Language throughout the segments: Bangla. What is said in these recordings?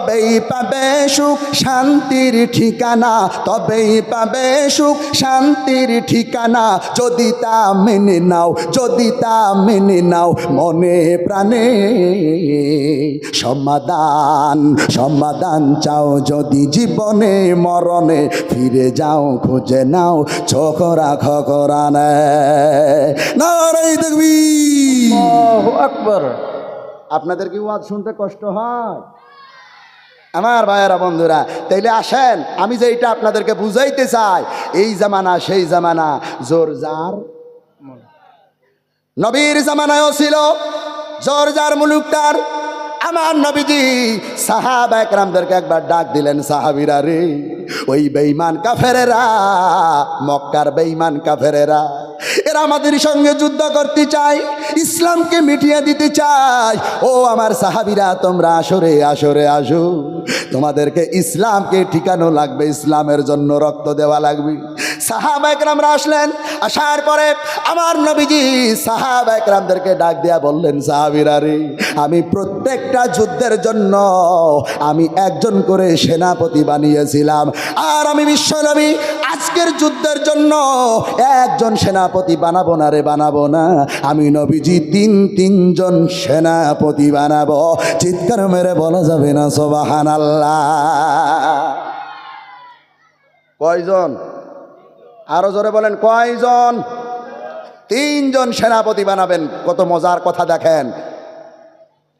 তবেই পাবে সুখ শান্তির ঠিকানা। তবেই পাবে সুখ শান্তির ঠিকানা। যদি তা মেনে নাও যদি তা মেনে নাও মনে প্রাণে সমাধান সমাধান চাও। যদি জীবনে মরণে ফিরে যাও খুঁজে নাও চোখ রাখ কোরআনে। নারাই দেখবি আকবর। আপনাদের কি ওয়াজ শুনতে কষ্ট হয়? আমার ভাইয়েরা বন্ধুরা, তাইলে আসেন, আমি যে এটা আপনাদেরকে বুঝাইতে চাই, এই জামানা, সেই জামানা, জোর যার নবীর জামানায়ও ছিল, জোর যার মুলুকটার আমার নবীজি সাহাবা একরামদেরকে একবার ডাক দিলেন, সাহাবিরা রে, ওই বেঈমান কাফেরেরা, মক্কার বেঈমান কাফেরেরা, এরা আমাদের সঙ্গে যুদ্ধ করতে চায়, ইসলামকে মিটিয়ে দিতে চায়। ও আমার সাহাবিরা, তোমরা আসরে আসরে আসো। তোমাদেরকে ইসলামকে ঠিকানো লাগবে, ইসলামের জন্য রক্ত দেওয়া লাগবে। সাহাবা একরামরা আসলেন, আসার পরে আমার নবীজি সাহাবা একরামদেরকে ডাক দেয়া বললেন সাহাবিরা আমি প্রত্যেকটা যুদ্ধের জন্য আমি একজন করে সেনাপতি বানিয়েছিলাম। আর আমি বিশ্ব নবী, আজকের যুদ্ধের জন্য একজন সেনাপতি বানাবো না রে, বানাবো না। আমি নবীজি তিন, তিনজন সেনাপতি বানাবো। চিৎকার মেরে বলা যাবে না সোবাহান আল্লাহ কয়জন? আরও জোরে বলেন, কয়জন? তিনজন সেনাপতি বানাবেন। কত মজার কথা দেখেন।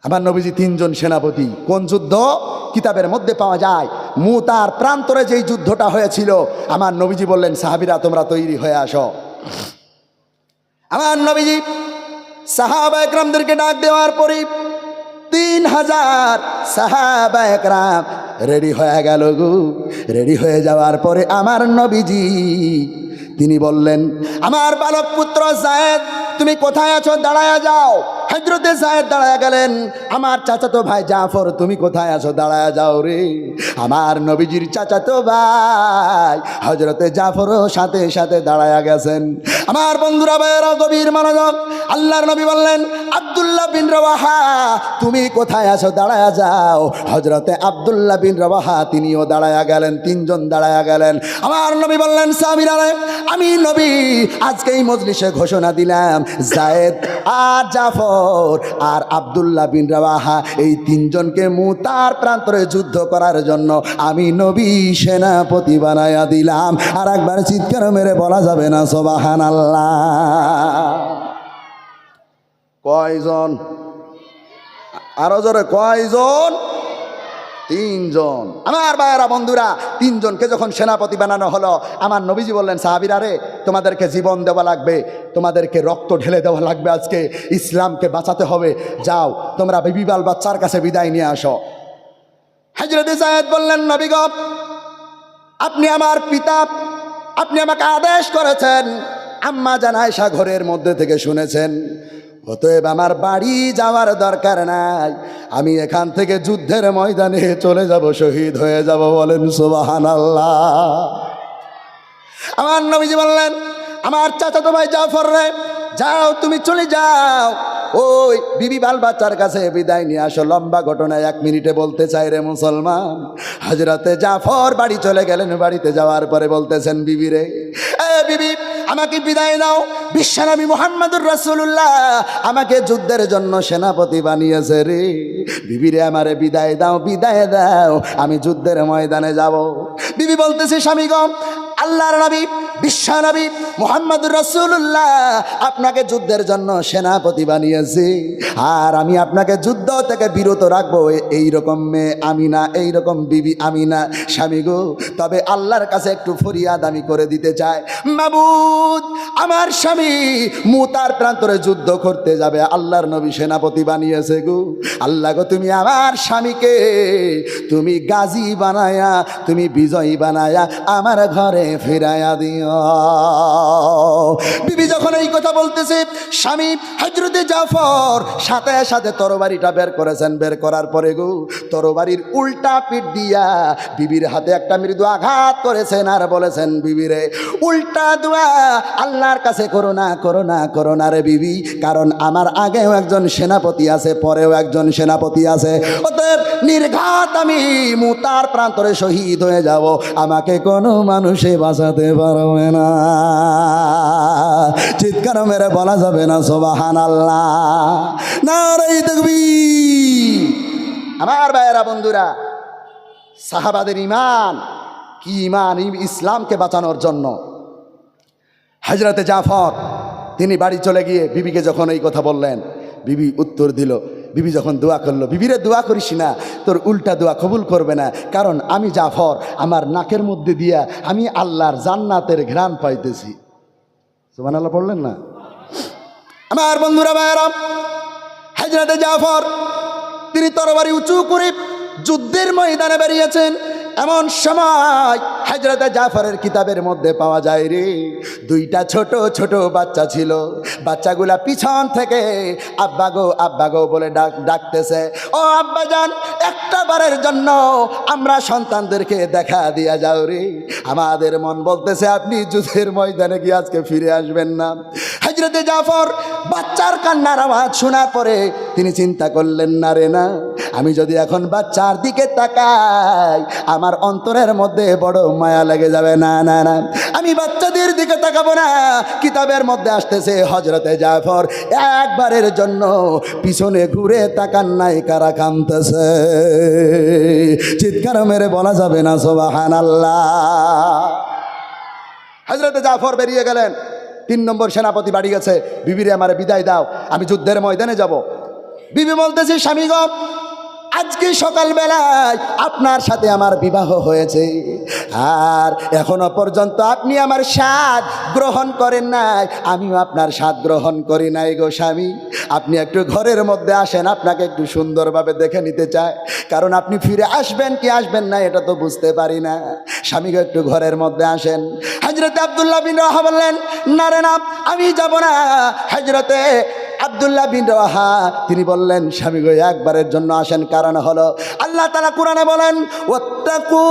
আমার নবীজি তিনজন সেনাপতি। কোন যুদ্ধ? কিতাবের মধ্যে পাওয়া যায়। মু তার প্রান্তরে যেই যুদ্ধটা হয়েছিল, আমার নবীজি বললেন, সাহাবিরা, তোমরা তৈরি হয়ে আসো। আমার নবীজি সাহাবা একরামদেরকে ডাক দেওয়ার পরে তিন হাজার সাহাবা একরাম রেডি হয়ে গেল গু। রেডি হয়ে যাওয়ার পরে আমার নবীজি, তিনি বললেন, আমার বালক পুত্র জায়েদ তুমি কোথায় আছো? দাঁড়ায় যাও। হজরতে সাহেব দাঁড়ায়া গেলেন। আমার চাচাতো ভাই জাফর, তুমি কোথায় আছো? দাঁড়ায়া যাও রে। আমার নবীজির চাচাতো ভাই হজরতে জাফরও সাথে সাথে দাঁড়ায়া গেছেন। আমার বন্ধুরা ভাইয়েরা, গভীর মনোযোগ। আল্লাহর নবী বললেন, আব্দুল্লাহ বিন রওয়াহা, তুমি কোথায় আছো? দাঁড়ায়া যাও। হজরতে আব্দুল্লাহ বিন রওয়াহা, তিনিও দাঁড়ায়া গেলেন, তিনজন দাঁড়ায়া গেলেন। আমার নবী বললেন সামিরারে আমি নবী আজকে এই মজলিসে ঘোষণা দিলাম জায়েদ আর জাফর আর আব্দুল্লাহ বিন রাহা এই তিনজনকে মুতার প্রান্তরে যুদ্ধ করার জন্য আমি নবী সেনাপতি বানায়া দিলাম। আর একবার চিৎকার মেরে বলা যাবে না সবাহান আল্লাহ কয়জন? আরও জোরে, কয়জন? তিনজন। আমার ভাইয়েরা, বন্ধুরা, তিনজনকে যখন সেনাপতি বানানো হলো, আমার নবীজি বললেন, সাহাবিরা রে, তোমাদেরকে জীবন দেওয়া লাগবে, তোমাদেরকে রক্ত ঢেলে দেওয়া লাগবে আজকে, ইসলামকে বাঁচাতে হবে। যাও, তোমরা বিবিবাল বাচ্চার কাছে বিদায় নিয়ে আসো। হাজরত সাহেদ বললেন নবীগ আপনি আমার পিতা, আপনি আমাকে আদেশ করেছেন, আম্মা জানায়সা ঘরের মধ্যে থেকে শুনেছেন। অতএব আমার বাড়ি যাওয়ার দরকার নাই। আমি এখান থেকে যুদ্ধের ময়দানে চলে যাব, শহীদ হয়ে যাব বলেন সুবাহান আল্লাহ আমার নবীজি বললেন, আমার চাচাতো ভাই জাফর রে, যাও, তুমি চলে যাও। ওই বিবি বাল বাচ্চার কাছে বিদায় নিয়ে আসো, লম্বা ঘটনা এক মিনিটে বলতে চাই রে মুসলমান। হাজরাতে জাফর বাড়ি চলে গেলেন, বাড়িতে যাওয়ার পরে বলতেছেন, বিবি রে বিবি, আমাকে বিদায় দাও বিশ্বনবী মোহাম্মদুর রাসূলুল্লাহ আমাকে যুদ্ধের জন্য সেনাপতি বানিয়েছে রে। বিবি রে আমারে বিদায় দাও বিদায় দাও, আমি যুদ্ধের ময়দানে যাব। বিবি বলতেছে স্বামীগম আল্লাহর নবী বিশ্বনবী মোহাম্মদুর রসুল্লাহ আপনাকে যুদ্ধের জন্য সেনাপতি বানিয়েছি। আর আমি আপনাকে যুদ্ধ থেকে বিরত রাখব। এই রকম মেয়ে আমি না এই রকম বিবি আমি না। স্বামী গো, তবে আল্লাহর কাছে একটু ফরিয়াদ আমি করে দিতে চাই। হুজুর আমার স্বামী মুতার প্রান্তরে যুদ্ধ করতে যাবে। আল্লাহর নবী সেনাপতি বানিয়েছে গো। আল্লাহ গো, তুমি আমার স্বামীকে তুমি গাজী বানায়া, তুমি বিজয়ী বানায়া আমার ঘরে ফিরাইয়া দিও। বিবি যখন এই কথা বলতেছে, স্বামী হজরতে জাফর সাথে সাথে তরবারিটা বের করেছেন। বের করার পরে গো, তরবারির উল্টা পিঠ দিয়া বিবির হাতে একটা মৃদু আঘাত করেছেন আর বলেছেন বিবিরে উল্টা দোয়া, আল্লাহর কাছে করো না করো না করো না রে বিবি। কারণ আমার আগেও একজন সেনাপতি আছে, পরেও একজন সেনাপতি আছে। অতএব নির্ঘাত আমি মুতার প্রান্তরে শহীদ হয়ে যাব। আমাকে কোনো মানুষে বাঁচাতে পারবে না। চিৎকার মেরে বলা যাবে না সোবাহান আল্লাহ না রে দেখবি আমার ভাইয়েরা, বন্ধুরা, সাহাবাদের ইমান কি ইমান ইসলামকে বাঁচানোর জন্য। হজরতে জাফর, তিনি বাড়ি চলে গিয়ে বিবিকে যখন এই কথা বললেন, বিবি উত্তর দিল, বিবি যখন দোয়া করল, বিবিরে দোয়া করিস না, তোর উল্টা দোয়া কবুল করবে না, কারণ আমি জাফর, আমার নাকের মধ্যে দিয়া আমি আল্লাহর জান্নাতের ঘ্রাণ পাইতেছি। সুমান আল্লাহ পড়লেন না? আমার বন্ধুরা, ভাইয়েরা হাজরাতে জাফর, তিনি তরবারি উঁচু করে যুদ্ধের ময়দানে বেরিয়েছেন। এমন সময় হাজরতে জাফরের কিতাবের মধ্যে পাওয়া যায় রে। দুইটা ছোট ছোট বাচ্চা ছিল। বাচ্চাগুলা পিছন থেকে আব্বা গো আব্বা গো বলে ডাক, ডাকতেছে, ও আব্বা যান একটা বারের জন্য আমরা সন্তানদেরকে দেখা দিয়া যাও রে। আমাদের মন বলতেছে, আপনি যুদ্ধের ময়দানে গিয়ে আজকে ফিরে আসবেন না। হজরতে জাফর বাচ্চার কান্নার আওয়াজ শোনার পরে তিনি চিন্তা করলেন, না রে না, আমি যদি এখন বাচ্চার দিকে তাকাই, আমার অন্তরের মধ্যে বড় মায়া লেগে যাবে। না না না, আমি বাচ্চাদের দিকে তাকাবো না। কিতাবের মধ্যে আসতেছে হজরতে জাফর একবারের জন্য পিছনে ঘুরে তাকান নাই, কারা কামতেছে চিৎকার মেরে বলা যাবে না সোবাহান আল্লাহ হজরতে জাফর বেরিয়ে গেলেন। তিন নম্বর সেনাপতি বাড়ি গেছে। বিবিরে আমার বিদায় দাও, আমি যুদ্ধের ময়দানে যাব। বিবি বলতেছি, স্বামীগণ আজকে সকালবেলায় আপনার সাথে আমার বিবাহ হয়েছে। আর এখনও পর্যন্ত আপনি আমার স্বাদ গ্রহণ করেন নাই। আমিও আপনার স্বাদ গ্রহণ করি নাই গো স্বামী। আপনি একটু ঘরের মধ্যে আসেন, আপনাকে একটু সুন্দরভাবে দেখে নিতে চায় কারণ আপনি ফিরে আসবেন কি আসবেন না, এটা তো বুঝতে পারি না। স্বামীকে একটু ঘরের মধ্যে আসেন। হজরতে আবদুল্লাহ বিন রাহা বললেন, না রে না, আমি যাব না। হজরতে আবদুল্লাহ বিন রাহা তিনি বললেন, স্বামী গো, একবারের জন্য আসেন। কারণ হলো, আল্লাহ তালা কোরআনে বলেন, ওয়াত্তাকু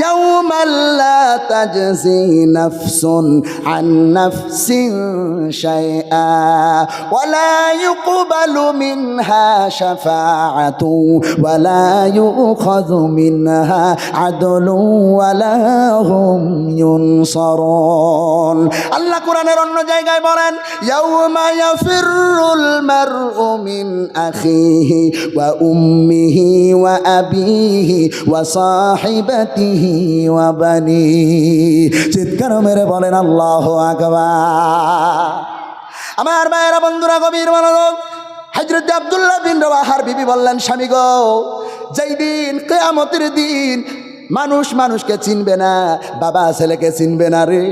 ইয়াউমাল লা তাজজি নাফসুন আন নাফসিন শাইআ ওয়ালা ইউকবালু মিনহা শাফাআতু ওয়ালা ইউখাযু মিনহা আদলু ওয়ালা হুম ইউনসারুন। আল্লাহ কোরআনের অন্য জায়গায় বলেন, ইয়াউমা ইয়াফিরুল উম্মিহি ওয়া আবিহি ওয়া সাহিবাতিহি ওয়া বানিহি চিৎকার মেরে বলেন, আল্লাহু আমার মায়েরা বন্ধুরা, গভীর মনোযোগ। হজরত আবদুল্লাহ বিন রবাহার বিবি বললেন, স্বামী গো, যেই দিন কেয়ামতের দিন মানুষ মানুষকে চিনবে না, বাবা ছেলেকে চিনবে না রে।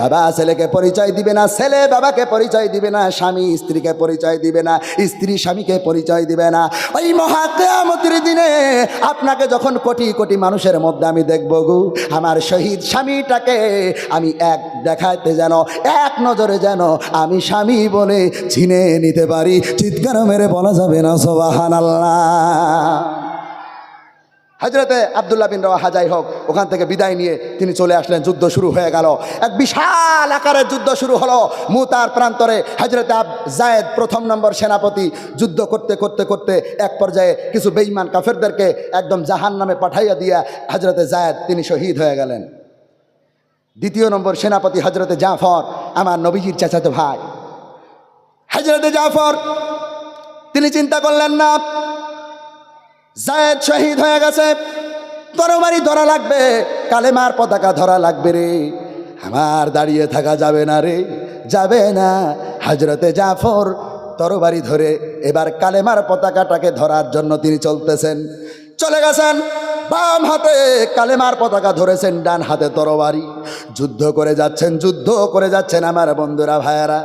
বাবা ছেলেকে পরিচয় দিবে না, ছেলে বাবাকে পরিচয় দিবে না, স্বামী স্ত্রীকে পরিচয় দিবে না, স্ত্রী স্বামীকে পরিচয় দিবে না। ওই মহা কেয়ামতের দিনে আপনাকে যখন কোটি কোটি মানুষের মধ্যে আমি দেখব গো, আমার শহীদ স্বামীটাকে আমি এক দেখাইতে যেন, এক নজরে যেন আমি স্বামী বলে চিনে নিতে পারি। চিৎকার মেরে বলা যাবে না সোবাহান আল্লাহ হজরতে আবদুল্লাহ বিন রওয়াহা যাই হোক, ওখান থেকে বিদায় নিয়ে তিনি চলে আসলেন, যুদ্ধ শুরু হয়ে গেল। এক বিশাল আকারের যুদ্ধ শুরু হলো। মুতার প্রান্তরে হজরতে আব জায়েদ প্রথম নম্বর সেনাপতি যুদ্ধ করতে করতে করতে এক পর্যায়ে কিছু বেইমান কাফেরদেরকে একদম জাহান নামে পাঠাইয়া দিয়া হজরতে জায়েদ তিনি শহীদ হয়ে গেলেন। দ্বিতীয় নম্বর সেনাপতি হজরতে জাফর, আমার নবীজির চাচাতো ভাই। হজরতে জাফর, তিনি চিন্তা করলেন না জায়েদ শহীদ হয়ে গেছে। তরবারি ধরা লাগবে, কালেমার পতাকা ধরা লাগবে রে। আমার দাঁড়িয়ে থাকা যাবে না রে, যাবে না। হাজরতে জাফর তরবারি ধরে এবার কালেমার পতাকাটাকে ধরার জন্য তিনি চলতেছেন। চলে গেছেন। বাম হাতে কালেমার পতাকা ধরেছেন, ডান হাতে তরবারি। যুদ্ধ করে যাচ্ছেন, যুদ্ধ করে যাচ্ছেন আমার বন্ধুরা, ভাইয়ারা।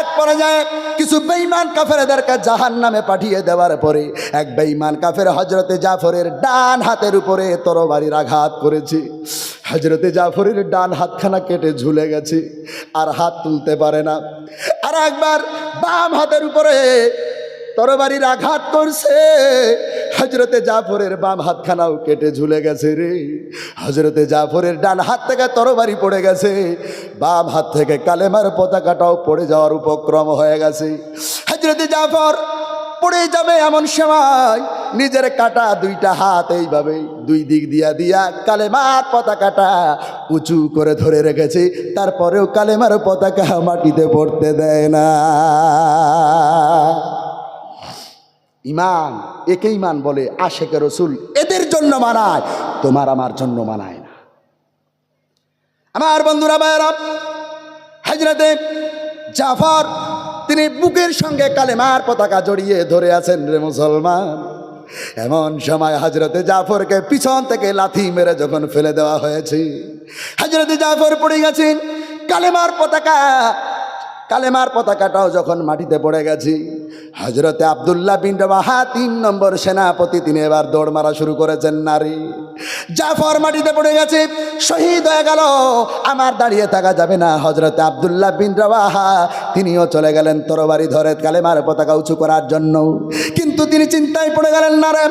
এক পর্যায়ে কিছু বেইমান কাফেরদেরকে জাহান নামে পাঠিয়ে দেওয়ার পরে এক বেইমান কাফের হজরতে জাফরের ডান হাতের উপরে তরবারির আঘাত করেছে। হজরতে জাফরের ডান হাতখানা কেটে ঝুলে গেছে আর হাত তুলতে পারে না। আর একবার বাম হাতের উপরে তরবারির আঘাত করছে। হজরতে জাফরের বাম হাতখানাও কেটে ঝুলে গেছে রে। হজরতে জাফরের ডান হাত থেকে তরবারি পড়ে গেছে। বাম হাত থেকে কালেমার পতাকাটাও পড়ে যাওয়ার উপক্রম হয়ে গেছে। হজরতে জাফর পড়ে যাবে এমন সময়, নিজের কাটা দুইটা হাত এইভাবে দুই দিক দিয়া দিয়া কালেমার পতাকাটা উঁচু করে ধরে রেখেছে। তারপরেও কালেমার পতাকা মাটিতে পড়তে দেয় না। ইমান, একে ইমান বলে আশেকে রসুল, এদের জন্য মানায়, তোমার আমার জন্য মানায় না। আমার বন্ধুরা, ভাইয়েরা, হাজরাতে জাফর, তিনি বুকের সঙ্গে কালেমার পতাকা জড়িয়ে ধরে আছেন রে মুসলমান। এমন সময় হাজরতে জাফরকে পিছন থেকে লাথি মেরে যখন ফেলে দেওয়া হয়েছে, হাজরতে জাফর পড়ে গেছেন, কালেমার পতাকা কালেমার পতাকাটাও যখন মাটিতে পড়ে গেছি হজরতে আবদুল্লাহ বিন রবাহা তিন নম্বর সেনাপতি, তিনি এবার দৌড় মারা শুরু করেছেন নারী। জাফর মাটিতে পড়ে গেছে, শহীদ হয়ে গেল, আমার দাঁড়িয়ে থাকা যাবে না। হজরতে আবদুল্লাহ বিন রবাহা, তিনিও চলে গেলেন তরবারি ধরে কালেমার পতাকা উঁচু করার জন্য। কিন্তু তিনি চিন্তায় পড়ে গেলেন, না রে,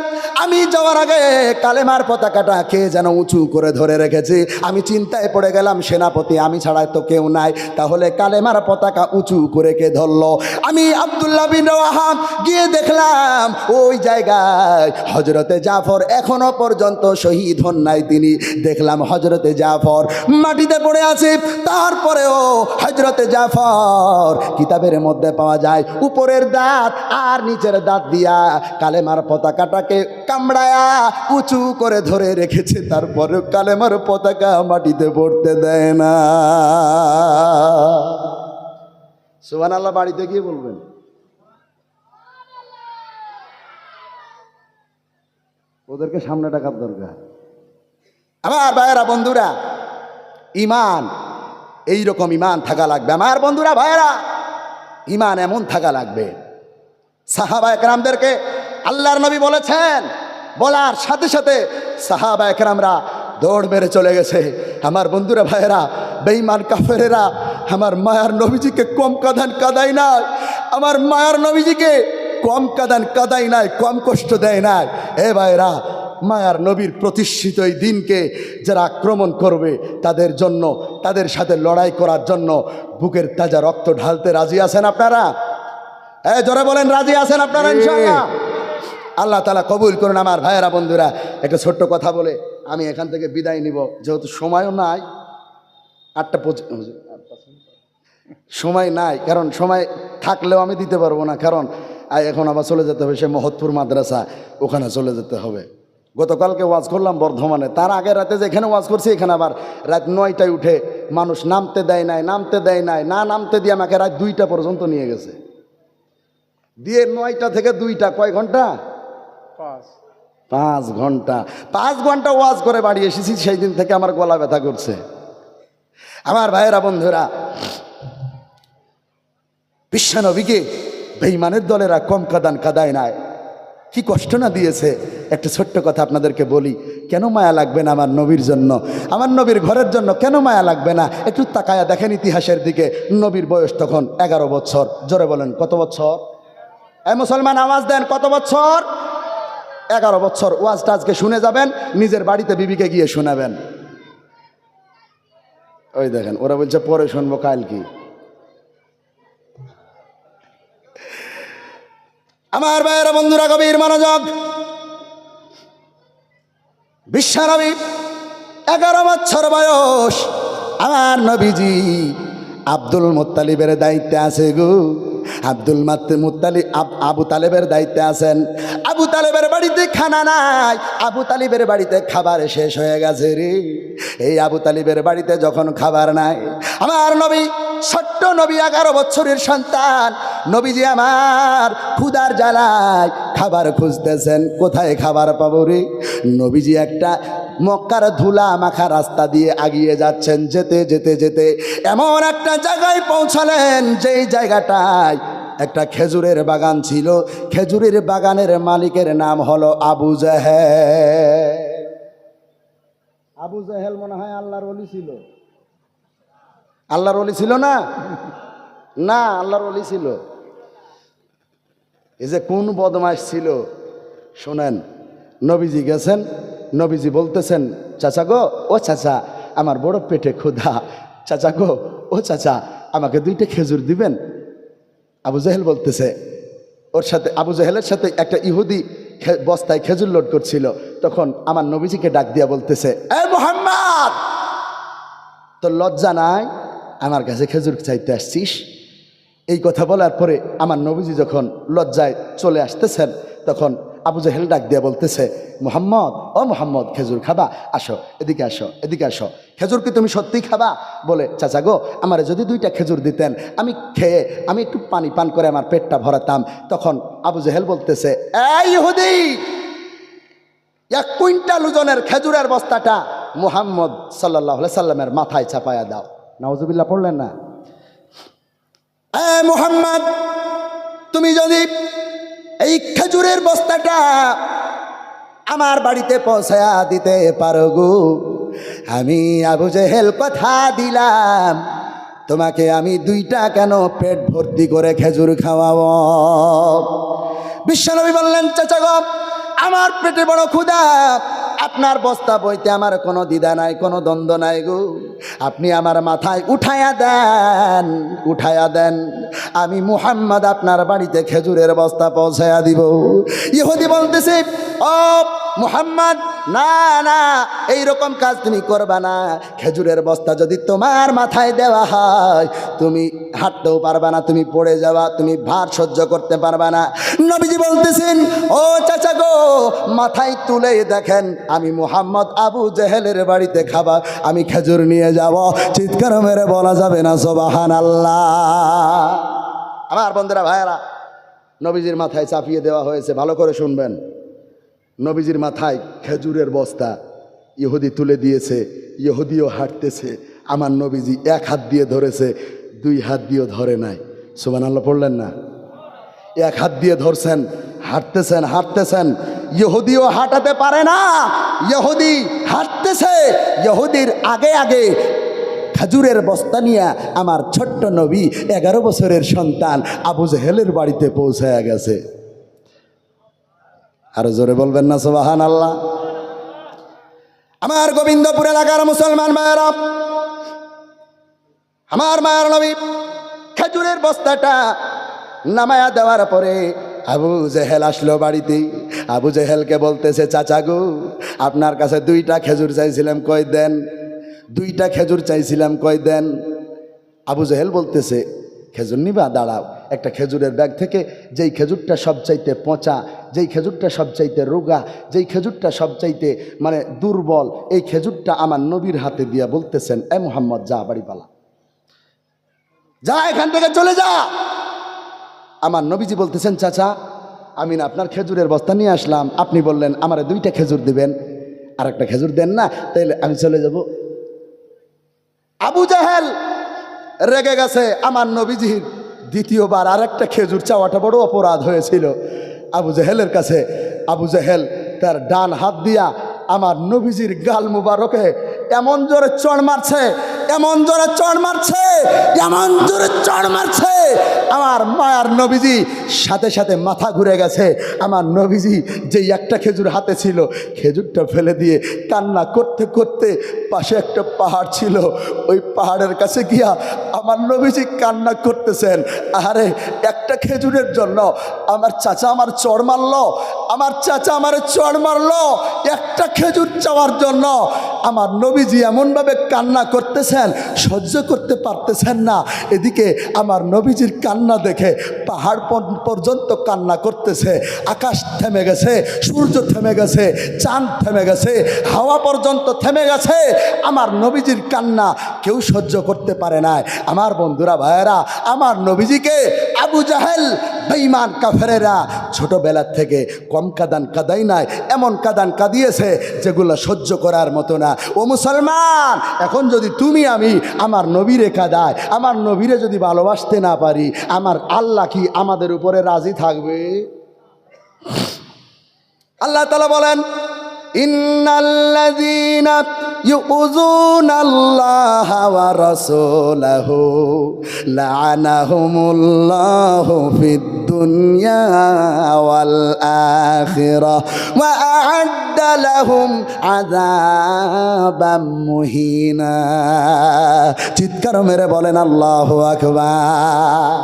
আমি যাওয়ার আগে কালেমার পতাকাটা কে যেন উঁচু করে ধরে রেখেছে? আমি চিন্তায় পড়ে গেলাম, সেনাপতি, আমি ছাড়া তো কেউ নাই। তাহলে কালেমার পতাকা উঁচু করে কে ধরলো? আমি আবদুল্লাহ বিন রওয়াহা গিয়ে দেখলাম, ওই জায়গায় হজরতে জাফর এখনও পর্যন্ত শহীদ হন নাই তিনি। দেখলাম হজরতে জাফর মাটিতে পড়ে আছে। তারপরেও হজরতে জাফর কিতাবের মধ্যে পাওয়া যায়, উপরের দাঁত আর নিচের দাঁত দিয়া কালেমার পতাকাটাকে কামড়ায়া উঁচু করে ধরে রেখেছে, তারপরে কালেমার পতাকা মাটিতে পড়তে দেয় না। সুবান আল্লাহ বাড়িতে গিয়ে বলবেন। ওদেরকে সামনে টাকার দরকার। আমার ভাইয়েরা, বন্ধুরা ইমান এই রকম ইমান থাকা লাগবে। আমার বন্ধুরা, ভাইয়েরা ইমান এমন থাকা লাগবে সাহাবা একরামদেরকে আল্লাহর নবী বলেছেন, বলার সাথে সাথে সাহাবা একরামরা দৌড় মেরে চলে গেছে। আমার বন্ধুরা ভাইয়েরা, বেঈমান কাফেরেরা, আমার মায়ার নবীজিকে কম কাঁদান কাদাই নাই, আমার মায়ার নবীজিকে কম কাদান কাদাই নাই, কম কষ্ট দেয় নাই। এ ভাইরা মায়ার নবীর প্রতিষ্ঠিত এই দিনকে যারা আক্রমণ করবে, তাদের জন্য, তাদের সাথে লড়াই করার জন্য বুকের তাজা রক্ত ঢালতে রাজি আছেন আপনারা? এ জোরে বলেন রাজি আছেন আপনারা ইনশাআল্লাহ? আল্লাহ তালা কবুল করুন আমার ভাইয়েরা বন্ধুরা একটা ছোট্ট কথা বলে আমি এখান থেকে বিদায় নিব। যেহেতু সময়ও নাই আটটা পঁচিশ সময় নাই কারণ সময় থাকলেও আমি দিতে পারব না কারণ এখন আবার চলে যেতে হবে সে মহৎপুর মাদ্রাসা ওখানে চলে যেতে হবে। গতকালকে ওয়াজ করলাম বর্ধমানে তার আগে রাতে যেখানে ওয়াজ করছি এখানে আবার রাত নয়টায় উঠে মানুষ নামতে দেয় নাই নামতে দেয় নাই না নামতে দিয়ে আমাকে রাত দুইটা পর্যন্ত নিয়ে গেছে। দিয়ে নয়টা থেকে দুইটা কয় ঘণ্টা? পাঁচ। ঘণ্টা। পাঁচ ঘণ্টা ওয়াজ করে বাড়ি এসেছি সেই দিন থেকে আমার গলা ব্যথা করছে। আমার ভাইয়েরা বন্ধুরা বিশ্বনবীকে বেইমানের দলেরা কম কাদান কাদায় নাই। কি কষ্ট না দিয়েছে? একটা ছোট্ট কথা আপনাদেরকে বলি কেন মায়া লাগবে না আমার নবীর জন্য? আমার নবীর ঘরের জন্য কেন মায়া লাগবে না? একটু তাকায়া দেখেন ইতিহাসের দিকে নবীর বয়স তখন এগারো বছর। জোরে বলেন কত বছর? এই মুসলমান আওয়াজ দেন, কত বছর? এগারো বছর। ওয়াজটা আজকে শুনে যাবেন, নিজের বাড়িতে বিবিকে গিয়ে শোনাবেন। ওই দেখেন, ওরা বলছে, পরে শুনব কাল কি আমার ভাইয়েরা, বন্ধুরা কবির মনোযোগ। বিশ্বনবী এগারো বছর বয়স। আমার নবীজি আব্দুল মুত্তালিবের দায়িত্বে আছে গো। আব্দুল মাত- আব- আবু তালেবের দায়িত্বে আছেন। আবু তালেবের বাড়িতে খানা নাই। আবু তালিবের বাড়িতে খাবার শেষ হয়ে গেছে রে। এই আবু তালিবের বাড়িতে যখন খাবার নাই, আমার নবী, ছোট্ট নবী, এগারো বছরের সন্তান। নবীজি আমার ক্ষুদার জ্বালায় খাবার খুঁজতেছেন, কোথায় খাবার পাবো রে? নবীজি একটা মক্কার ধুলা মাখা রাস্তা দিয়ে আগিয়ে যাচ্ছেন। যেতে যেতে যেতে এমন একটা জায়গায় পৌঁছালেন, যেই জায়গাটায় একটা খেজুরের বাগান ছিল। খেজুরের বাগানের মালিকের নাম হলো আবু জাহেল। আবু জাহেল মনে হয় আল্লাহর অলি ছিল। আল্লাহর অলি ছিল না? না, আল্লাহর অলি ছিল। এই যে কোন বদমাস ছিল? শোনেন, নবীজি গেছেন নবীজি বলতেছেন, চাচা গো, ও চাচা, আমার বড় পেটে ক্ষুধা। চাচা গো, ও চাচা, আমাকে দুইটা খেজুর দিবেন? আবু জাহেল বলতেছে, ওর সাথে, আবু জাহেলের সাথে একটা ইহুদি বস্তায় খেজুর লোড করছিল। তখন আমার নবীজিকে ডাক দিয়া বলতেছে, এ মোহাম্মদ, তোর লজ্জা নাই? আমার কাছে খেজুর চাইতে আসছিস? এই কথা বলার পরে আমার নবীজি যখন লজ্জায় চলে আসতেছেন, তখন আবু জাহেল ডাক দিয়া বলতেছে, মোহাম্মদ, ও মোহাম্মদ, খেজুর খাবা? আসো, এদিকে আসো এদিকে আসো। খেজুর কি তুমি সত্যিই খাবা? বলে, চাচা গো, আমার যদি দুইটা খেজুর দিতেন, আমি খেয়ে, আমি একটু পানি পান করে আমার পেটটা ভরাতাম। তখন আবু জাহেল বলতেছে, এই ইহুদি, এক কুইন্টাল ওজনের খেজুরের বস্তাটা মুহাম্মদ সাল্লাহ সাল্লামের মাথায় চাপায়া দাও। নাওজুবিল্লাহ পড়লেন না? এ মুহাম্মদ, তুমি যদি এই খেজুরের বস্তাটা আমার বাড়িতে পৌঁছায়া দিতে পারো গো। আমি আবু জেহেল কথা দিলাম, তোমাকে আমি দুইটা কেন পেট ভর্তি করে খেজুর খাওয়াব? বিশ্বনবী বললেন, চাচা আমার পেটে বড় ক্ষুধা আপনার বস্তা বইতে আমার কোনো দ্বিধা নাই, কোনো দ্বন্দ্ব নাই গো। আপনি আমার মাথায় উঠায়া দেন উঠায়া দেন। আমি মুহাম্মদ আপনার বাড়িতে খেজুরের বস্তা পৌঁছায়া দিব। ইহুদি বলতেছে ও মুহাম্মদ না না এই রকম কাজ তুমি করবা না। খেজুরের বস্তা যদি তোমার মাথায় দেওয়া হয়, তুমি হাঁটতেও পারবা না, তুমি পড়ে যাওয়া তুমি ভার সহ্য করতে পারবা না। নবীজি বলতেছেন, ও চাচা গো, মাথায় তুলে দেখেন, আমি মুহাম্মদ আবু জেহেলের বাড়িতে খাবার, আমি খেজুর নিয়ে যাব। চিৎকার মেরে বলা যাবে না সোবাহান আল্লাহ আমার বন্ধুরা, ভাইয়ারা, নবীজির মাথায় চাপিয়ে দেওয়া হয়েছে, ভালো করে শুনবেন। নবীজির মাথায় খেজুরের বস্তা। ইহুদি তুলে দিয়েছে, ইহুদিও হাঁটতেছে। আমার নবীজি এক হাত দিয়ে ধরেছে, দুই হাত দিয়েও ধরে নাই। সুবান আল্লাহ পড়লেন না? এক হাত দিয়ে ধরছেন, হাঁটতেছেন হাঁটতেছেন। ইহুদিও হাঁটাতে পারে না। ইহুদি হাঁটতেছে। ইহুদির আগে আগে খাজুরের বস্তা নিয়ে আমার ছোট্ট নবী এগারো বছরের সন্তান আবু জেহেলের বাড়িতে পৌঁছায় গেছে। আরও জোরে বলবেন না সোবাহান আল্লাহ আমার গোবিন্দপুর এলাকার মুসলমান মায়েরা, আমার মায়ের নবী খেজুরের বস্তাটা নামায়া দেওয়ার পরে আবু জেহেল আসলো বাড়িতে। আবু জেহেলকে বলতেছে, চাচা গো, আপনার কাছে দুইটা খেজুর চাইছিলাম, কই দেন? দুইটা খেজুর চাইছিলাম, কই দেন? আবু জেহেল বলতেছে, খেজুর নিবা, দাঁড়াও। একটা খেজুরের ব্যাগ থেকে, যেই খেজুরটা সবচাইতে পচা, যেই খেজুরটা সবচাইতে রোগা, যেই খেজুরটা সবচাইতে মানে দুর্বল, এই খেজুরটা আমার নবীর হাতে দিয়া বলতেছেন, এ মোহাম্মদ, যা বাড়ি পালা। যা এখান থেকে চলে যা। আমার নবীজি বলতেছেন, চাচা, আমি না আপনার খেজুরের বস্তা নিয়ে আসলাম। আপনি বললেন, আমার দুইটা খেজুর দিবেন। আর একটা খেজুর দেন না, তাইলে আমি চলে যাব। আবু জাহেল রেগে গেছে, আমার নবীজির দ্বিতীয়বার আর একটা খেজুর চাওয়াটা বড় অপরাধ হয়েছিল। আবু জাহেলের কাছে, আবু জাহেল তার ডান হাত দিয়া আমার নবীজির গাল মুবারকে এমন জোরে চড় মারছে, এমন জোরে চড় মারছে, এমন জোরে চড় মারছে। আমার মায়ার নবীজি সাথে সাথে মাথা ঘুরে গেছে। আমার নবীজি যেই একটা খেজুর হাতে ছিল, খেজুরটা ফেলে দিয়ে কান্না করতে করতে পাশে একটা পাহাড় ছিল। ওই পাহাড়ের কাছে গিয়া আমার নবীজি কান্না করতেছেন আরে একটা খেজুরের জন্য আমার চাচা আমার চড় মারলো, আমার চাচা আমার চড় মারলো, একটা খেজুর চাওয়ার জন্য। আমার নবীজি এমনভাবে কান্না করতেছেন, সহ্য করতে পারতেছেন না। এদিকে আমার নবীজির কান্না দেখে, পাহাড় পর- পর্যন্ত কান্না করতেছে, আকাশ থেমে গেছে, সূর্য থেমে গেছে, চাঁদ থেমে গেছে, হাওয়া পর্যন্ত থেমে গেছে, আমার নবীজির কান্না কেউ সহ্য করতে পারে না আমার বন্ধুরা ভাইয়েরা, আমার নবীজিকে আবু জাহেল বেঈমান কাফেরেরা ছোটবেলার থেকে কম কাদান কাদাই নাই, এমন কাদান কাঁদিয়েছে যেগুলো সহ্য করার মতো না। ও মুসলমান, এখন যদি তুমি আমি আমার নবীরে কাদায় আমার নবীরে যদি ভালোবাসতে না পারি, আমার আল্লাহ কি আমাদের উপরে রাজি থাকবে? আল্লাহ তালা বলেন, ইন্নাল্লাযীনা ওয়া রাসূলাহু লা'নাহুমুল্লাহু ফিদ দুনিয়া ওয়াল আখিরাহ ওয়া আ'আদ্দা লাহুম আযাবাম মুহিনা। চিৎকার মেরে বলেন, আল্লাহু আকবার।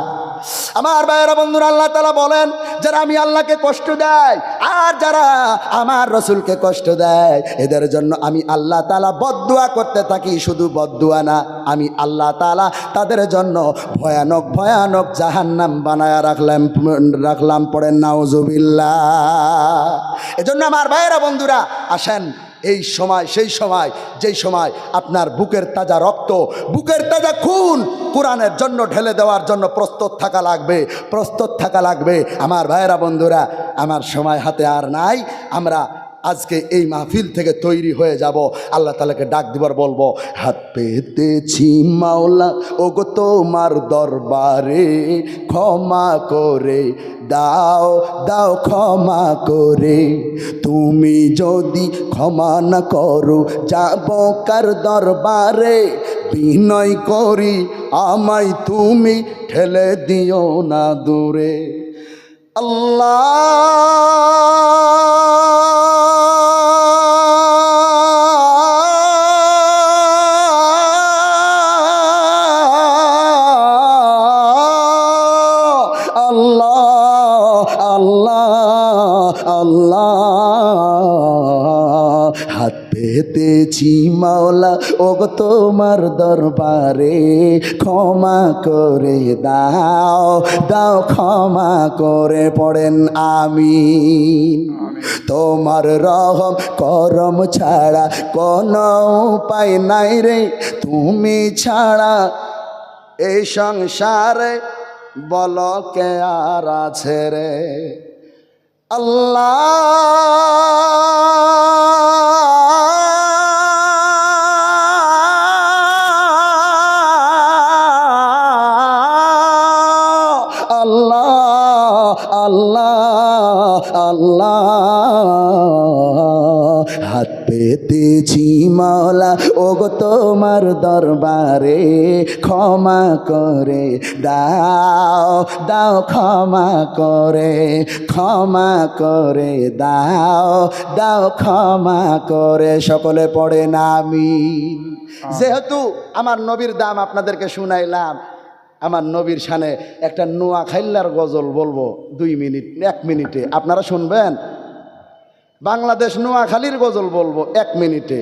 আমার ভাইয়েরা, বন্ধুরা, আল্লাহ তালা বলেন, যারা আমি আল্লাহকে কষ্ট দেয় আর যারা আমার রসুলকে কষ্ট দেয়, এদের জন্য আমি আল্লাহ তালা বদুয়া করতে থাকি শুধু বদুয়া না, আমি আল্লাহ তালা তাদের জন্য ভয়ানক ভয়ানক জাহান্নাম বানায় রাখলাম রাখলাম পড়েন নাউজুবিল্লা এজন্য আমার ভাইয়েরা বন্ধুরা, আসেন এই সময়, সেই সময়, যেই সময় আপনার বুকের তাজা রক্ত, বুকের তাজা খুন কোরআনের জন্য ঢেলে দেওয়ার জন্য প্রস্তুত থাকা লাগবে, প্রস্তুত থাকা লাগবে। আমার ভাইয়েরা বন্ধুরা, আমার সময় হাতে আর নাই, আমরা আজকে এই মাহফিল থেকে তৈরি হয়ে যাব। আল্লাহ তালাকে ডাক দিবার বলব, হাত পেতেছি মাওলা ও গো তোমার দরবারে ক্ষমা করে দাও দাও ক্ষমা করে। তুমি যদি ক্ষমা না করো, যাব কার দরবারে? বিনয় করি, আমায় তুমি ঠেলে দিও না দূরে। আল্লাহ মাওলা ও গো তোমার দরবারে ক্ষমা করে দাও দাও ক্ষমা করে পড়েন আমি তোমার রহম করম ছাড়া কোনো উপায় নাই রে, তুমি ছাড়া এই সংসারে বল কে আর আছে রে। আল্লাহ দরবারে ক্ষমা করে দাও দাও ক্ষমা করে ক্ষমা করে দাও দাও ক্ষমা করে। সকলে পড়ে নামি যেহেতু আমার নবীর দাম আপনাদেরকে শুনাইলাম আমার নবীর শানে একটা নোয়া খাইল্লার গজল বলব দুই মিনিট এক মিনিটে। আপনারা শুনবেন? বাংলাদেশ নোয়াখালীর গজল বলব এক মিনিটে।